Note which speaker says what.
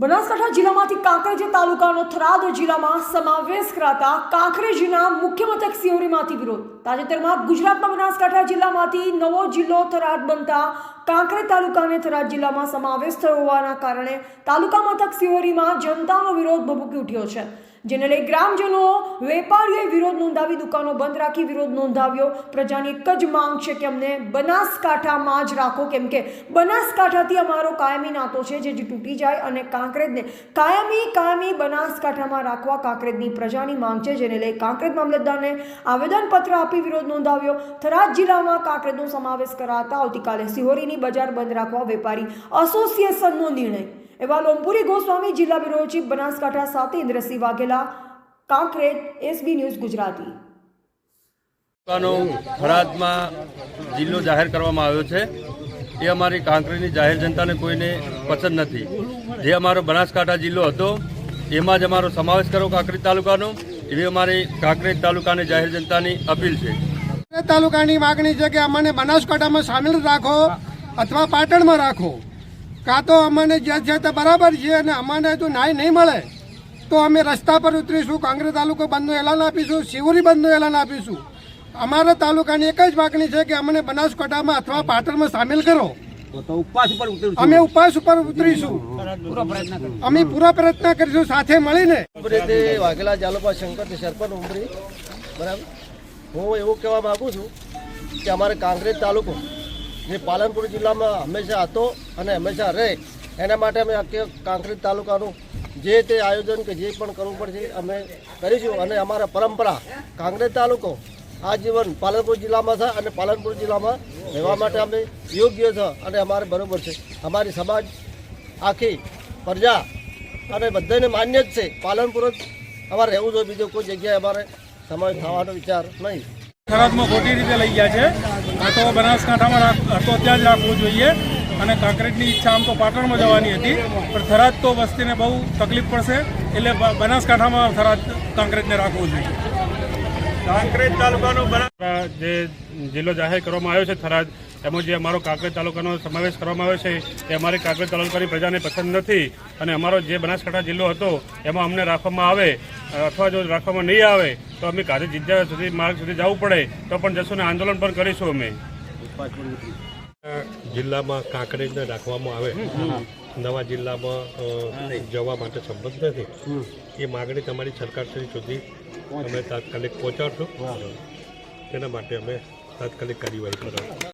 Speaker 1: બનાસકાંઠા જિલ્લામાંથી કાંકરેજ તાલુકાનો થરાદ જિલ્લામાં સમાવેશ કરાતા કાંકરેજીના મુખ્ય મથક સિયોરીમાંથી વિરોધ. તાજેતરમાં ગુજરાતમાં બનાસકાંઠા જિલ્લામાંથી નવો જિલ્લો થરાદ બનતા કાંકરેજ તાલુકાને થરાદ જિલ્લામાં સમાવેશ થયો હોવાના કારણે તાલુકા મથક સિહોરીમાં જનતાનો વિરોધ ભભૂકી ઉઠ્યો છે, જેને લઈ ગ્રામજનો વેપારીઓએ વિરોધ નોંધાવી, દુકાનો બંધ રાખી વિરોધ નોંધાવ્યો. પ્રજાની એક જ માંગ છે કે અમને બનાસકાંઠામાં જ રાખો, કેમ કે બનાસકાંઠાથી અમારો કાયમી નાતો છે જે તૂટી જાય અને કાંકરેજને કાયમી કાયમી બનાસકાંઠામાં રાખવા કાંકરેજની પ્રજાની માંગ છે, જેને લઈ કાંકરેજ મામલતદારને આવેદનપત્ર આપી વિરોધ નોંધાવ્યો. થરાદ જિલ્લામાં કાંકરેજનો સમાવેશ કરાતા આવતીકાલે સિહોરીની બજાર બંધ રાખવા વેપારી એસોસિએશનનો નિર્ણય. એવા લોમપુરી ગોસ્વામી જિલ્લા બ્યુરો ચીફ બનાસકાંઠા સાથે ઇન્દ્રસિંહ વાઘેલા કાંકરેજ એસબી ન્યૂઝ ગુજરાતી.
Speaker 2: તાલુકાનો થરાદમાં જિલ્લો જાહેર કરવામાં આવ્યો છે. એ અમારી કાંકરેજની જાહેર જનતાને કોઈને પસંદ નથી. જે અમારો બનાસકાંઠા જિલ્લો હતો એમાં જ અમારો સમાવેશ કરો કાંકરેજ તાલુકાનો. એવી અમારી કાંકરેજ તાલુકાની જાહેર જનતાની અપીલ છે.
Speaker 3: તાલુકાની માગણી છે કે અમને બનાસકાંઠામાં સામેલ રાખો. અથવા પાટણમાં રાખો. કાં તો અમને જ્યાં જ્યાં ત્યાં બરાબર છે અને અમને જો ન્યાય નહીં મળે તો અમે રસ્તા પર ઉતરીશું કાંગ્રેસ તાલુકો બંધનું એલાન આપીશું શિવરી બંધનું એલાન આપીશું. અમારા તાલુકાની એક જ માગણી છે કે અમને બનાસકાંઠામાં અથવા પાટણમાં સામેલ કરો. અમે ઉપવાસ ઉપર ઉતરીશું. અમે પૂરા પ્રયત્ન કરીશું સાથે મળીને.
Speaker 4: વાઘેલા જાલોપા શંકર સરપંચ ઉમરી. બરાબર? હું એવું કહેવા માગું છું કે અમારે કાંગ્રેસ તાલુકો જે પાલનપુર જિલ્લામાં હંમેશા હતો અને હંમેશા રહે. એના માટે અમે કાંકરેજ તાલુકાનું જે તે આયોજન કે જે પણ કરવું પડશે અમે કરીશું. અને અમારા પરંપરા કાંકરેજ તાલુકો આજીવન પાલનપુર જિલ્લામાં છે અને પાલનપુર જિલ્લામાં રહેવા માટે અમે યોગ્ય છે અને અમારે બરાબર છે. અમારી સમાજ આખી પ્રજા અને બધાને માન્ય જ છે. પાલનપુર જ અમારે રહેવું જોઈએ. બીજો કોઈ જગ્યાએ અમારે સમાજ થવાનો વિચાર નહીં.
Speaker 5: થરાદમાં ખોટી રીતે લઈ ગયા છે. આ તો બનાસકાંઠામાં હતો ત્યાં જ રાખવું જોઈએ. અને કાંકરેજની ઈચ્છા આમ તો પાટણમાં જવાની હતી. પણ થરાદ તો વસ્તીને બહુ તકલીફ પડશે. એટલે બનાસકાંઠામાં થરાદ કાંકરેજને રાખવું જોઈએ.
Speaker 2: કાંકરેજ તાલુકાનો
Speaker 5: જે જિલ્લો જાહેર કરવામાં આવ્યો છે થરાદ, એમાં જે અમારો કાંકરેજ તાલુકાનો સમાવેશ કરવામાં આવ્યો છે, એ અમારી કાંકરેજ તાલુકાની પ્રજાને પસંદ નથી. અને અમારો જે બનાસકાંઠા જિલ્લો હતો, એમાં અમને રાખવામાં આવે. અથવા જો રાખવામાં નહીં આવે તો અમે કાજે જિજ્જા સુધી માર્ગ સુધી જવું પડે તો પણ જશું ને આંદોલન પણ કરીશું અમે.
Speaker 6: જિલ્લામાં કાંકરેજને રાખવામાં આવે. નવા જિલ્લામાં જવા માટે સંબંધ નથી. એ માગણી તમારી સરકારશ્રી સુધી અમે તાત્કાલિક પહોંચાડશું. તેના માટે અમે તાત્કાલિક કાર્યવાહી કરાવશું.